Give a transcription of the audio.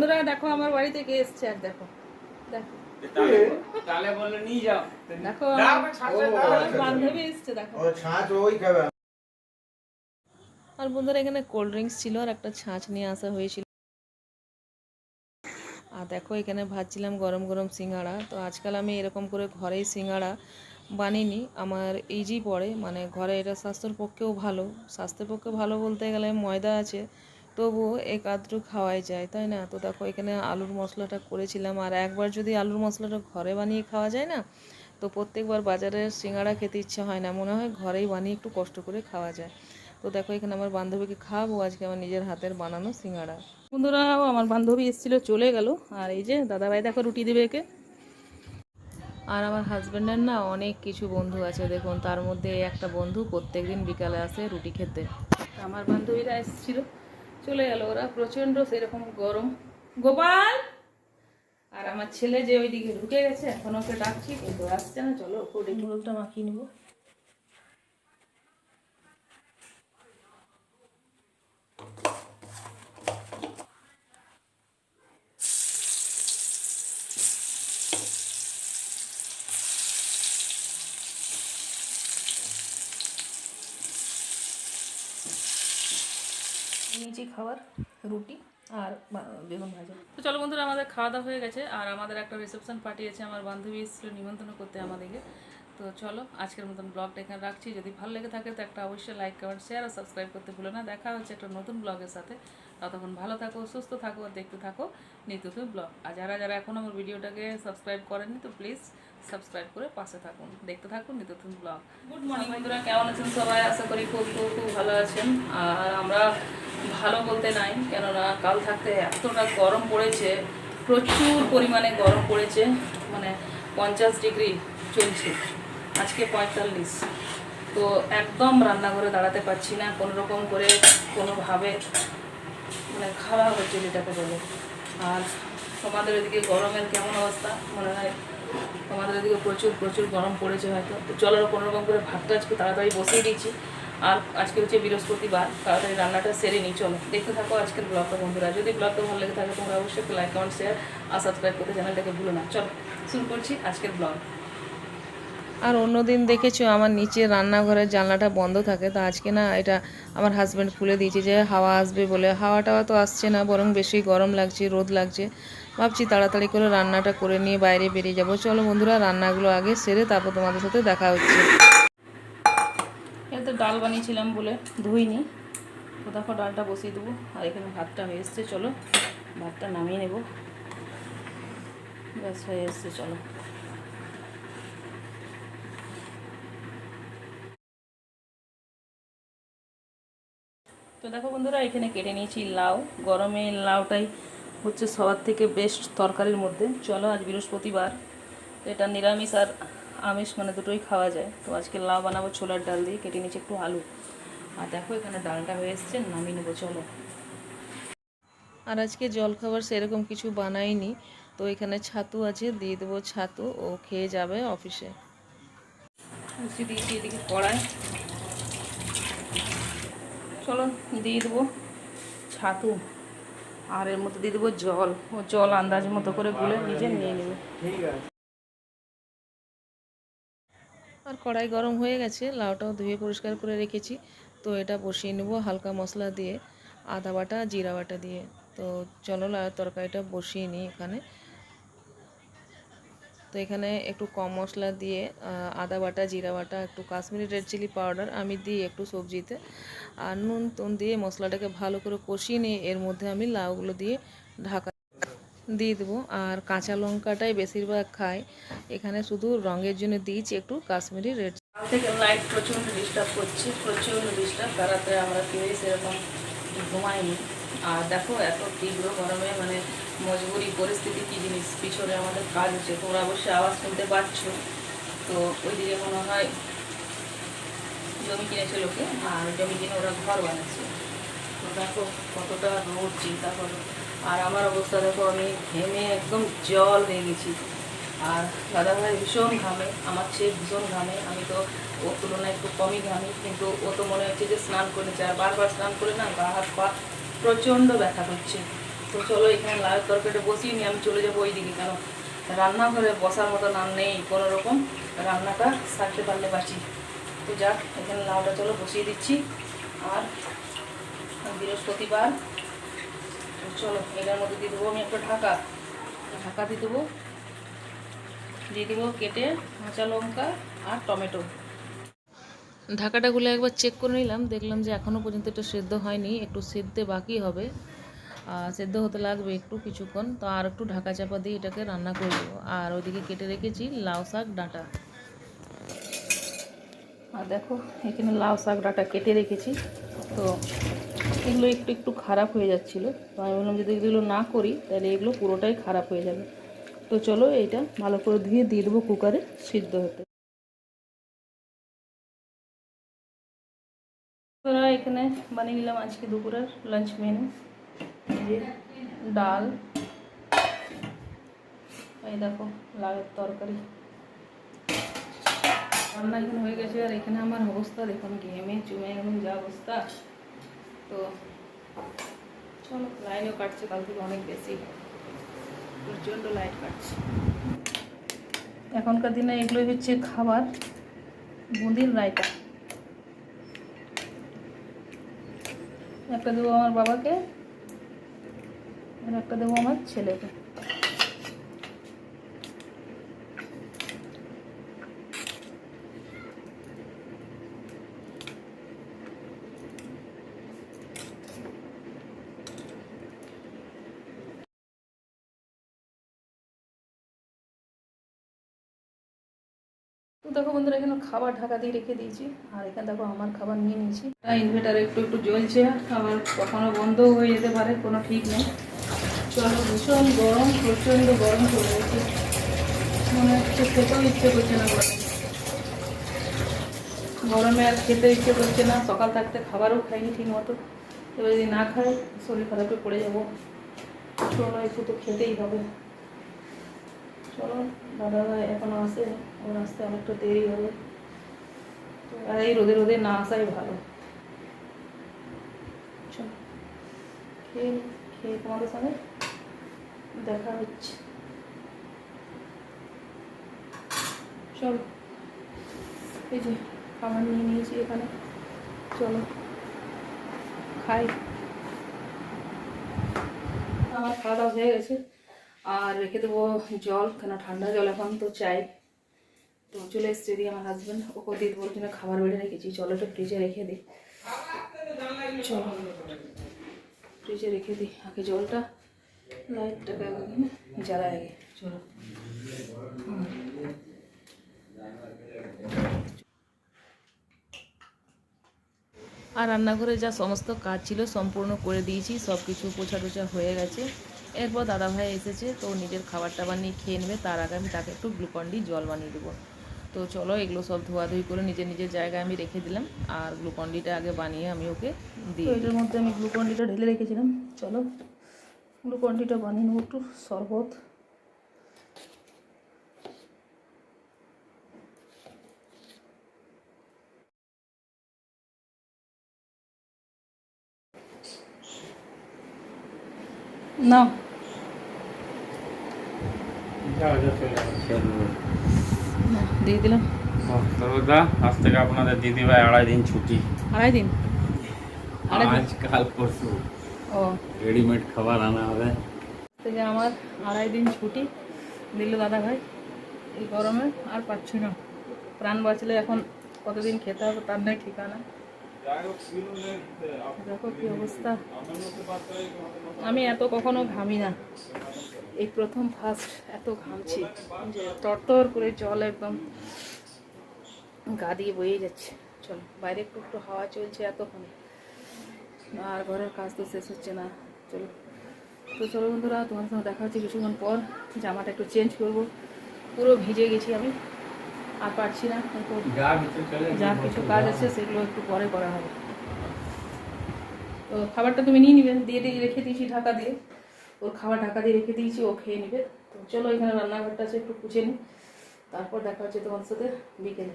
বন্ধুরা দেখো আমার বাড়ি থেকে এসছে আর দেখো। দেখো। বান্ধবী এসছে আর বন্ধুরা এখানে কোল্ড ড্রিঙ্কস ছিল আর একটা ছাঁচ নিয়ে আসা হয়েছিল। আর দেখো এখানে ভাজছিলাম গরম গরম সিঙ্গাড়া। তো আজকাল আমি এরকম করে ঘরেই সিঙ্গাড়া বানিনি। আমার ইজি পড়ে। মানে ঘরে এটা স্বাস্থ্যের পক্ষেও ভালো। স্বাস্থ্যের পক্ষে ভালো বলতে গেলে ময়দা আছে। তবুও এক আধটু খাওয়াই যায়, তাই না? তো দেখো, এখানে আলুর মশলাটা করেছিলাম। আর একবার যদি আলুর মশলাটা ঘরে বানিয়ে খাওয়া যায় না, তো প্রত্যেকবার বাজারের সিঙ্গাড়া খেতে ইচ্ছা হয় না। মনে হয় ঘরেই বানিয়ে একটু কষ্ট করে খাওয়া যায়। তো দেখো, এখানে আমার বান্ধবীকে খাওয়াবো। আজকে আমার নিজের হাতের বানানো সিঙ্গাড়া। বন্ধুরাও আমার বান্ধবী এসেছিল, চলে গেল। আর এই যে দাদাভাই, দেখো রুটি দেবে একে। আর আমার হাজব্যান্ডের না অনেক কিছু বন্ধু আছে, দেখুন। তার মধ্যে একটা বন্ধু প্রত্যেকদিন বিকালে আসে রুটি খেতে। আমার বান্ধবীরা এসেছিল। চলে গেল ওরা প্রচণ্ড সেরকম গরম। গোপাল! আর আমার ছেলে যে ওইদিকে ঢুকে গেছে, এখন ওকে ডাকছি, কিন্তু আসছে না, চলো ওকে নুডলটা মাখিয়ে নিবো। নিয়েছি খাবার রুটি আর বেগুন ভাজা। তো চলো বন্ধুরা, আমাদের খাওয়া দাওয়া হয়ে গেছে আর আমাদের একটা রিসেপশন পার্টি আছে আমার বান্ধবী এসেছিল নিমন্ত্রণ করতে আমাদেরকে। তো চলো, আজকের মতন ব্লগটা এখানে রাখছি। যদি ভালো লেগে থাকে তো একটা অবশ্যই লাইক কমেন্ট শেয়ার আর সাবস্ক্রাইব করতে ভুলো না। দেখা হচ্ছে একটা নতুন ব্লগের সাথে। ততক্ষণ ভালো থাকো সুস্থ থাকো আর দেখতে থাকো নিত্য ব্লগ। আর যারা যারা এখন আমার ভিডিওটাকে সাবস্ক্রাইব করেনি তো প্লিজ সাবস্ক্রাইব করে পাশে থাকুন। দেখতে থাকুন নিত্যতন ব্লগ। গুড মর্নিং বন্ধুরা কেমন আছেন সবাই? আশা করি খুব খুব খুব ভালো আছেন। আর আমরা ভালো বলতে নাই কেননা কাল থাকতে এতটা গরম পড়েছে প্রচুর পরিমাণে গরম পড়েছে মানে পঞ্চাশ ডিগ্রি চলছে আজকে পঁয়তাল্লিশ। তো একদম রান্নাঘরে দাঁড়াতে পারছি না কোনো রকম করে কোনোভাবে মানে খারাপ হচ্ছে যেটাকে বলে। আর তোমাদের এদিকে গরমের কেমন অবস্থা? মনে হয় তোমাদের এদিকে প্রচুর প্রচুর গরম পড়েছে হয়তো। তো কোনো রকম করে ভাতটা আজকে তাড়াতাড়ি বসিয়ে দিয়েছি আর আজকে হচ্ছে বৃহস্পতিবার, তাড়াতাড়ি রান্নাটা সেরে নিই, চলো। দেখতে থাকো আজকের ব্লগটা, বন্ধুরা। যদি ব্লগটা ভালো লেগে থাকে, তোমরা অবশ্যই লাইক কমেন্ট শেয়ার আর সাবস্ক্রাইব করতে চ্যানেলটাকে ভুলো না। চলো, শুরু করছি আজকের ব্লগ। আর অন্যদিন দেখেছ আমার নিচে রান্নাঘরের জানলাটা বন্ধ থাকে, তো আজকে না এটা আমার হাজব্যান্ড খুলে দিয়েছে যে হাওয়া আসবে বলে। হাওয়া টাওয়া তো আসছে না, বরং বেশি গরম লাগছে, রোদ লাগছে। ভাবছি তাড়াতাড়ি করে রান্নাটা করে নিয়ে বাইরে বেরিয়ে যাব। চলো বন্ধুরা, রান্নাগুলো আগে সেরে তারপর তোমাদের সাথে দেখা হচ্ছে। এতে ডাল বানিয়েছিলাম বলে ধুইনি। তো দেখো ডালটা বসিয়ে দেবো। আর এখানে ভাতটা হয়ে এসছে, চলো। ভাতটা নামিয়ে নেব। ব্যাস, হয়ে এসছে, চলো। তো দেখো বন্ধুরা, এখানে কেটে নিয়েছি লাউ। গরমে লাউটাই হচ্ছে সবার থেকে বেস্ট তরকারির মধ্যে। চলো আজ বৃহস্পতিবার। এটা নিরামিষ আর আমিষ মানে দুটোই খাওয়া যায়। তো আজকে লাউ বানাবো ছোলার ডাল দিয়ে, কেটে নিয়েছি একটু আলু। আর দেখো এখানে ডালটা হয়ে এসছে, নামিয়ে নেব, চলো। আর আজকে জলখাবার সেরকম কিছু বানাইনি। তো এখানে ছাতু আছে, দিয়ে দেবো ছাতু। ও খেয়ে যাবে অফিসে। দিয়েছি এদিকে কড়াই। চলো দিয়ে দেবো ছাতু। আর এর মধ্যে দিয়ে দেবো জল। ও জল আন্দাজ মতো করে গুলে নিজে নিয়ে নেবে। আর কড়াই গরম হয়ে গেছে লাউটাও ধুয়ে পরিষ্কার করে রেখেছি। তো এটা বসিয়ে নেব হালকা মশলা দিয়ে আদা বাটা জিরা বাটা দিয়ে। তো চলো লাউয়ের তরকারিটা বসিয়ে নিই এখানে। তো এখানে একটু কম মশলা দিয়ে আদা বাটা, জিরা বাটা, একটু কাশ্মীরি রেড চিলি পাউডার আমি দিই একটু সবজিতে, আর নুন টুন দিয়ে মশলাটাকে ভালো করে কষিয়ে নিয়ে এর মধ্যে আমি লাউগুলো দিয়ে ঢাকা দিয়ে দেবো। আর কাঁচা লঙ্কাটাই বেশিরভাগ খাই। এখানে শুধু রঙের জন্য দিয়েছি একটু কাশ্মীরি রেড থেকে লাইট প্রচণ্ড ডিস্টার্ব করছে, প্রচণ্ড ডিস্টার্ব তারাতে আমরা কেউই সেরকম ঘুমাইনি। আর দেখো, এত তীব্র গরমে মানে মজবুরি পরিস্থিতি, কী জিনিস? পিছনে আমাদের কাজ হচ্ছে, তোমরা অবশ্যই আওয়াজ শুনতে পাচ্ছ। তো ওইদিকে মনে হয় জমি কিনেছে লোকে, আর জমি কিনে ওরা ঘর বানাচ্ছে। তো দেখো কতটা রোদ, চিন্তা করো। আর আমার অবস্থা দেখো, আমি ঘেমে একদম জল হয়ে গেছি। আর দাদা দাদাভাই ভীষণ ঘামে, আমার চেয়ে ভীষণ ঘামে, আমি তো ওর তুলনায় একটু কমই ঘামি, কিন্তু ও তো মনে হচ্ছে যে স্নান করেছে। আর বারবার স্নান করে না, গা হাত পা প্রচণ্ড ব্যথা করছে। তো চলো এখানে লাল তরকারিটা বসিয়ে নিয়ে আমি চলে যাব ওই দিকে কেন রান্নাঘরে বসার মতো নাম নেই, কোনো রকম রান্নাটা সারতে পারলে বাঁচি। তো যাক, এখানে লাউটা চলো বসিয়ে দিচ্ছি। আর বৃহস্পতিবার চলো, এটার মধ্যে দিয়ে দেবো আমি একটা ঢাকা। ঢাকা দিয়ে দেবো দিয়ে দেবো কেটে কাঁচা লঙ্কা আর টমেটো। ঢাকাটা গুলো একবার চেক করে নিলাম, দেখলাম যে এখনও পর্যন্ত এটা সেদ্ধ হয়নি, একটু সেদ্ধে বাকি হবে। সেদ্ধ হতে লাগবে একটু কিছুক্ষণ, তো আর একটু ঢাকা চাপা দিয়ে এটাকে রান্না করে দেবো আর ওইদিকে কেটে রেখেছি লাউ শাক ডাঁটা। আর দেখো, এখানে লাউ শাক ডাঁটা কেটে রেখেছি। তো এগুলো একটু একটু খারাপ হয়ে যাচ্ছিল, তো আমি বললাম যদি এগুলো না করি, তাহলে এগুলো পুরোটাই খারাপ হয়ে যাবে। তো চলো এইটা ভালো করে ধুয়ে দিয়ে দেবো কুকারে সিদ্ধ হতে। তোরা এখানে বানিয়ে নিলাম আজকে দুপুরের লাঞ্চ মেনু যে ডাল। এই দেখো, লাউয়ের তরকারি। রান্না এখানে হয়ে গেছে, আর এখানে আমার অবস্থা, দেখুন, ঘেমে, চুমে, একদম যা অবস্থা। তো চলো লাইনও কাটছে, কাল থেকে অনেক বেশি। প্রচণ্ড লাইট কাটছে। এখনকার দিনে এগুলোই হচ্ছে খাবার, বুঁদির রায়তা। একটা দেবো আমার বাবাকে আর একটা দেবো আমার ছেলেকে। তো দেখো বন্ধুরা, এখানে খাবার ঢাকা দিয়ে রেখে দিয়েছি। আর এখানে দেখো আমার খাবার নিয়ে নিয়েছি। ইনভার্টার একটু একটু জ্বলছে আবার কখনো বন্ধও হয়ে যেতে পারে, কোনো ঠিক নেই। চলো, ভীষণ গরম, প্রচণ্ড গরম চলে গেছে। মনে হচ্ছে খেতেও ইচ্ছে করছে না গরমে। গরমে আর খেতে ইচ্ছে করছে না, সকাল থাকতে খাবারও খাইনি ঠিক মতো। এবার যদি না খাই, শরীর খারাপে পড়ে যাব। চলো, একটু তো খেতেই হবে। চলো দাদা ভাই এখনও আসে ওর আসতে অনেকটা দেরি হবে। আর এই রোদে রোদে না আসাই ভালো। চলো, খেয়ে খেয়ে তোমাদের সঙ্গে দেখা হচ্ছে। চলো, এই যে খাবার নিয়ে নিয়েছি এখানে। চলো, খাই। আমার খাওয়া দাওয়া হয়ে গেছে। আর রেখে দেবো জল কেন ঠান্ডা জল এখন তো চাই। তো চলে এসছে এদিকে আমার হাজব্যান্ড ওকে দিয়ে দেবো জন্য খাবার বেড়ে রেখেছি। চলো একটু ফ্রিজে রেখে দিই। চলো। ফ্রিজে রেখে দিই। আগে জলটা লাইটটাকে জ্বালায় আগে। চলো। আর রান্নাঘরে যা সমস্ত কাজ ছিল, সম্পূর্ণ করে দিয়েছি। সব কিছু পোছা টোছা হয়ে গেছে। এরপর দাদাভাই এসেছে, তো নিজের খাবার টাবার নিয়ে খেয়ে নেবে। তার আগে আমি তাকে একটু গ্লুকন ডি জল বানিয়ে দেবো। তো চলো এগুলো সব ধোয়াধুই করে নিজের নিজের জায়গায় আমি রেখে দিলাম আর গ্লুকন ডিটা আগে বানিয়ে আমি ওকে দিই এটার মধ্যে আমি গ্লুকন ডিটা ঢেলে রেখেছিলাম। চলো গ্লুকন ডিটা বানিয়ে নেব একটু, শরবত। না। দিয়ে দিলাম। সর্বদা আজ থেকে আপনাদের দিদিভাই আড়াই দিন ছুটি। আড়াই দিন? আড়াই দিন? আজ কাল পরশু। ও। রেডিমেড খাবার আনা হবে। থেকে আমার আড়াই দিন ছুটি দিল দাদা ভাই। এই গরমে আর পাচ্ছি না। প্রাণ বাঁচলে এখন কতদিন খেতে হবে তার নেই ঠিকানা। দেখো কি অবস্থা। আমি এত কখনো ঘামি না। এই প্রথম ফার্স্ট এত ঘামছি। যে টরটর করে জল একদম গা দিয়ে বয়ে যাচ্ছে। চলো, বাইরে একটু একটু হাওয়া চলছে এতক্ষণে। আর ঘরের কাজ তো শেষ হচ্ছে না। চলো। তো চলো বন্ধুরা তোমার সঙ্গে দেখা হচ্ছে কিছুক্ষণ পর। জামাটা একটু চেঞ্জ করব। পুরো ভিজে গেছি আমি। আর পারছি না যা কিছু কাজ আছে সেগুলো একটু পরে করা হবে। তো খাবারটা তুমি নিয়ে নিবে দিয়ে দিয়ে রেখে দিয়েছি ঢাকা দিয়ে। ওর খাবার ঢাকা দিয়ে রেখে দিয়েছি ও খেয়ে নিবে। তো চলো এখানে রান্নাঘরটা আছে একটু পুছে নিই তারপর দেখা হচ্ছে তোমার সাথে বিকেলে।